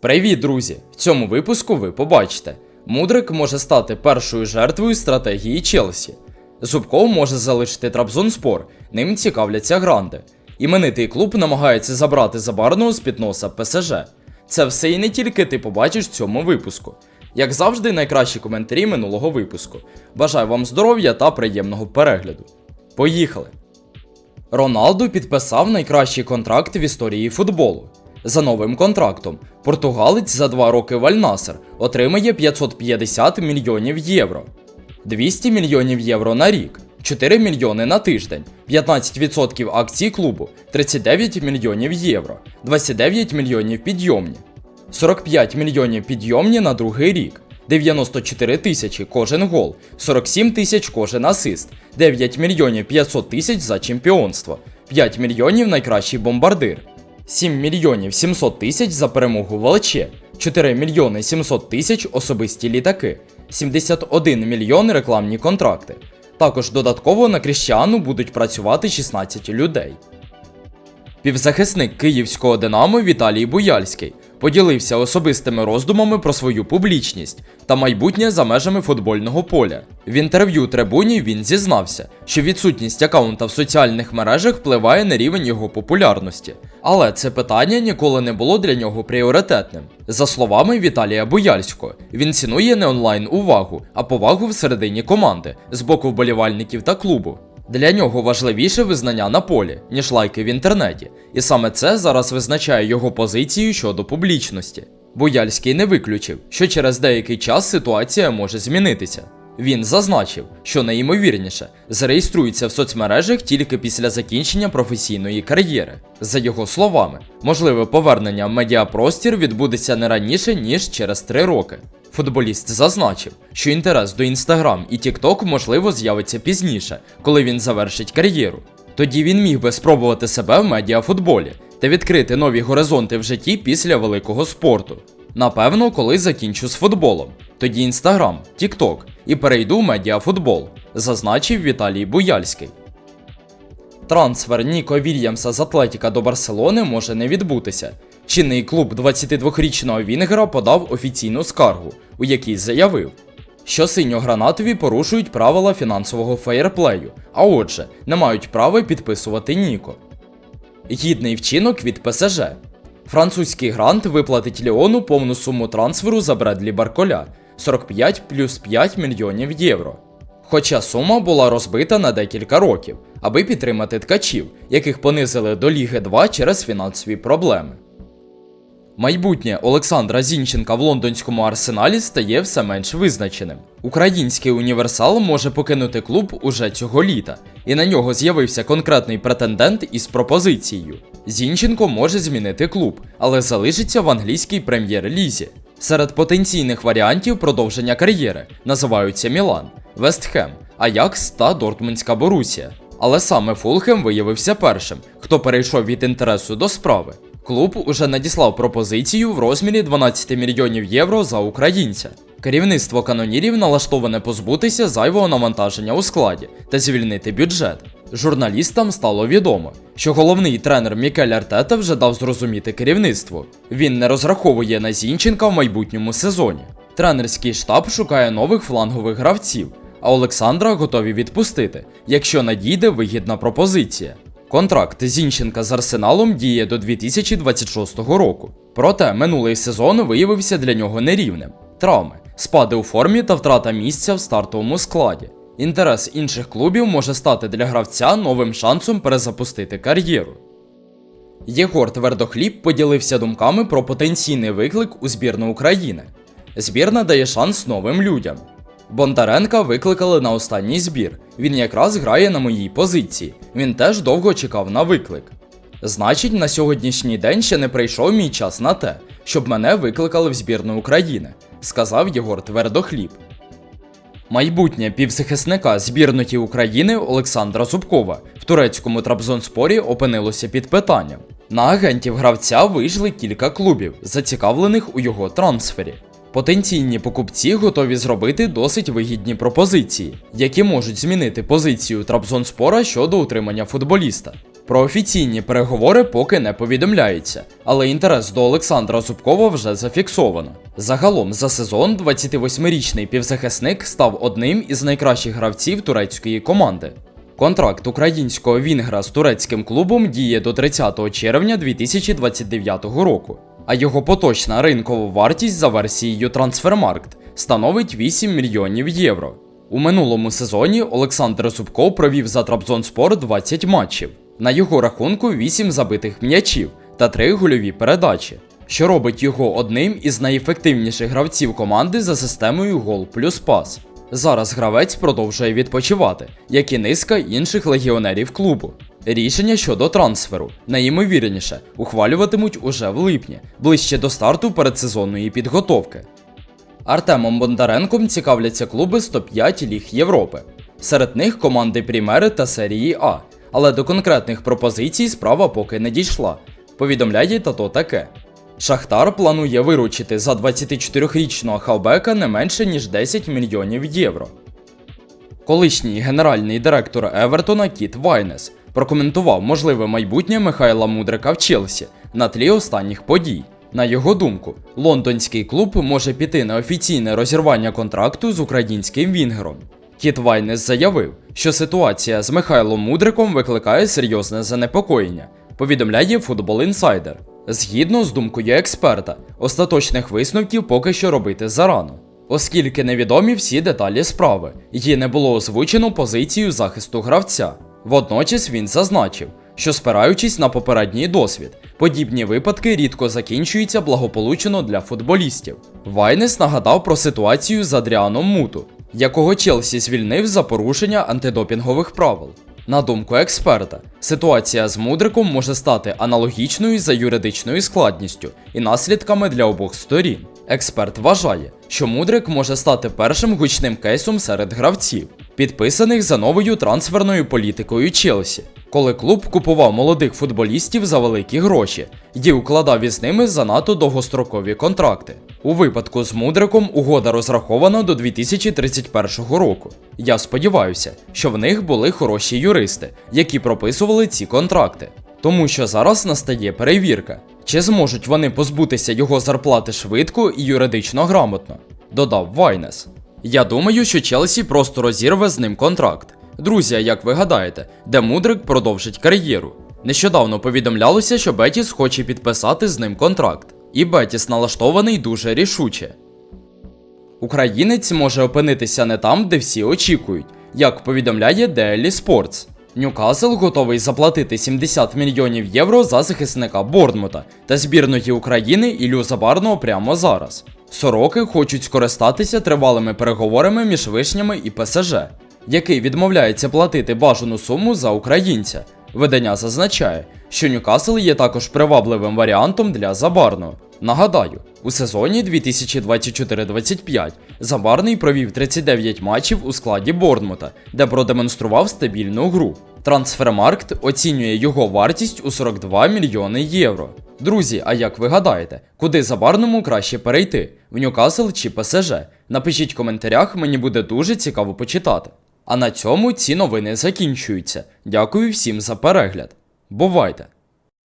Привіт, друзі! В цьому випуску ви побачите: Мудрик може стати першою жертвою стратегії Челсі. Зубков може залишити Трабзонспор, ним цікавляться гранди. Іменитий клуб намагається забрати забарного з під ПСЖ. Це все і не тільки ти побачиш в цьому випуску. Як завжди, найкращі коментарі минулого випуску. Бажаю вам здоров'я та приємного перегляду. Поїхали! Роналду підписав найкращий контракт в історії футболу. За новим контрактом. Португалець за два роки в Аль-Насер отримає 550 мільйонів євро, 200 мільйонів євро на рік, 4 мільйони на тиждень, 15% акцій клубу, 39 мільйонів євро, 29 мільйонів підйомні, 45 мільйонів підйомні на другий рік, 94 тисячі кожен гол, 47 тисяч кожен асист, 9 мільйонів 500 тисяч за чемпіонство, 5 мільйонів найкращий бомбардир, 7 мільйонів 700 тисяч за перемогу в ЛЧ, 4 мільйони 700 тисяч особисті літаки, 71 мільйон рекламні контракти. Також додатково на Кріщану будуть працювати 16 людей. Півзахисник київського Динамо Віталій Буяльський поділився особистими роздумами про свою публічність та майбутнє за межами футбольного поля. В інтерв'ю трибуні він зізнався, що відсутність аккаунта в соціальних мережах впливає на рівень його популярності. Але це питання ніколи не було для нього пріоритетним. За словами Віталія Буяльського, він цінує не онлайн увагу, а повагу всередині команди з боку вболівальників та клубу. Для нього важливіше визнання на полі, ніж лайки в інтернеті, і саме це зараз визначає його позицію щодо публічності. Буяльський не виключив, що через деякий час ситуація може змінитися. Він зазначив, що найімовірніше зареєструється в соцмережах тільки після закінчення професійної кар'єри. За його словами, можливе повернення в медіапростір відбудеться не раніше ніж через три роки. Футболіст зазначив, що інтерес до Instagram і TikTok можливо з'явиться пізніше, коли він завершить кар'єру. Тоді він міг би спробувати себе в медіафутболі та відкрити нові горизонти в житті після великого спорту. Напевно, коли закінчу з футболом. Тоді Інстаграм, Тікток і перейду в медіафутбол, зазначив Віталій Буяльський. Трансфер Ніко Вільямса з Атлетіка до Барселони може не відбутися. Чинний клуб 22-річного Вінгера подав офіційну скаргу, у якій заявив, що синьо-гранатові порушують правила фінансового феєрплею, а отже, не мають права підписувати Ніко. Гідний вчинок від ПСЖ. Французький грант виплатить Ліону повну суму трансферу за Бредлі Барколя 45 плюс 5 мільйонів євро. Хоча сума була розбита на декілька років, аби підтримати ткачів, яких понизили до Ліги 2 через фінансові проблеми. Майбутнє Олександра Зінченка в лондонському арсеналі стає все менш визначеним. Український універсал може покинути клуб уже цього літа, і на нього з'явився конкретний претендент із пропозицією. Зінченко може змінити клуб, але залишиться в англійській прем'єр-лізі. Серед потенційних варіантів продовження кар'єри називаються Мілан, Вестхем, Аякс та Дортмундська Борусія. Але саме Фулхем виявився першим, хто перейшов від інтересу до справи. Клуб уже надіслав пропозицію в розмірі 12 мільйонів євро за українця. Керівництво канонірів налаштоване позбутися зайвого навантаження у складі та звільнити бюджет. Журналістам стало відомо, що головний тренер Мікель Артета вже дав зрозуміти керівництву. Він не розраховує на Зінченка в майбутньому сезоні. Тренерський штаб шукає нових флангових гравців, а Олександра готові відпустити, якщо надійде вигідна пропозиція. Контракт Зінченка з Арсеналом діє до 2026 року. Проте минулий сезон виявився для нього нерівним. Травми, спади у формі та втрата місця в стартовому складі. Інтерес інших клубів може стати для гравця новим шансом перезапустити кар'єру. Єгор Твердохліб поділився думками про потенційний виклик у збірну України. Збірна дає шанс новим людям. Бондаренка викликали на останній збір. Він якраз грає на моїй позиції. Він теж довго чекав на виклик. Значить, на сьогоднішній день ще не прийшов мій час на те, щоб мене викликали в збірну України, сказав Єгор Твердохліб. Майбутнє півзахисника збірної України Олександра Зубкова в турецькому Трабзонспорі опинилося під питанням. На агентів гравця вийшли кілька клубів, зацікавлених у його трансфері. Потенційні покупці готові зробити досить вигідні пропозиції, які можуть змінити позицію Трабзонспора щодо утримання футболіста. Про офіційні переговори поки не повідомляється, але інтерес до Олександра Зубкова вже зафіксовано. Загалом за сезон 28-річний півзахисник став одним із найкращих гравців турецької команди. Контракт українського вінгра з турецьким клубом діє до 30 червня 2029 року, а його поточна ринкова вартість за версією Transfermarkt становить 8 мільйонів євро. У минулому сезоні Олександр Зубков провів за Трабзонспор 20 матчів. На його рахунку 8 забитих м'ячів та 3 гольові передачі, що робить його одним із найефективніших гравців команди за системою гол плюс пас. Зараз гравець продовжує відпочивати, як і низка інших легіонерів клубу. Рішення щодо трансферу, найімовірніше, ухвалюватимуть уже в липні, ближче до старту передсезонної підготовки. Артемом Бондаренком цікавляться клуби з топ-5 ліг Європи. Серед них команди Прімери та серії А, але до конкретних пропозицій справа поки не дійшла. Повідомляє тато таке. Шахтар планує виручити за 24-річного хавбека не менше ніж 10 мільйонів євро. Колишній генеральний директор Евертона Кіт Вайнес прокоментував можливе майбутнє Михайла Мудрика в Челсі на тлі останніх подій. На його думку, лондонський клуб може піти на офіційне розірвання контракту з українським вінгером. Кіт Вайнес заявив, що ситуація з Михайлом Мудриком викликає серйозне занепокоєння, повідомляє Football Insider. Згідно з думкою експерта, остаточних висновків поки що робити зарано, оскільки невідомі всі деталі справи, і не було озвучено позицію захисту гравця. Водночас він зазначив, що спираючись на попередній досвід, подібні випадки рідко закінчуються благополучно для футболістів. Вайнес нагадав про ситуацію з Адріаном Муту, якого Челсі звільнив за порушення антидопінгових правил. На думку експерта, ситуація з Мудриком може стати аналогічною за юридичною складністю і наслідками для обох сторін. Експерт вважає, що Мудрик може стати першим гучним кейсом серед гравців, підписаних за новою трансферною політикою Челсі, коли клуб купував молодих футболістів за великі гроші і укладав із ними занадто довгострокові контракти. У випадку з Мудриком угода розрахована до 2031 року. Я сподіваюся, що в них були хороші юристи, які прописували ці контракти. Тому що зараз настає перевірка, чи зможуть вони позбутися його зарплати швидко і юридично грамотно, додав Вайнес. Я думаю, що Челсі просто розірве з ним контракт. Друзі, як ви гадаєте, де Мудрик продовжить кар'єру? Нещодавно повідомлялося, що Бетіс хоче підписати з ним контракт, і Бетіс налаштований дуже рішуче. Українець може опинитися не там, де всі очікують, як повідомляє Daily Sports. Ньюкасл готовий заплатити 70 мільйонів євро за захисника Борнмута та збірної України Ілю Забарного прямо зараз. Сороки хочуть скористатися тривалими переговорами між вишнями і ПСЖ, який відмовляється платити бажану суму за українця. Видання зазначає, що Ньюкасл є також привабливим варіантом для Забарного. Нагадаю, у сезоні 2024-25 Забарний провів 39 матчів у складі Борнмута, де продемонстрував стабільну гру. Трансфермаркт оцінює його вартість у 42 мільйони євро. Друзі, а як ви гадаєте, куди Забарному краще перейти? В Ньюкасл чи ПСЖ? Напишіть в коментарях, мені буде дуже цікаво почитати. А на цьому ці новини закінчуються. Дякую всім за перегляд. Бувайте!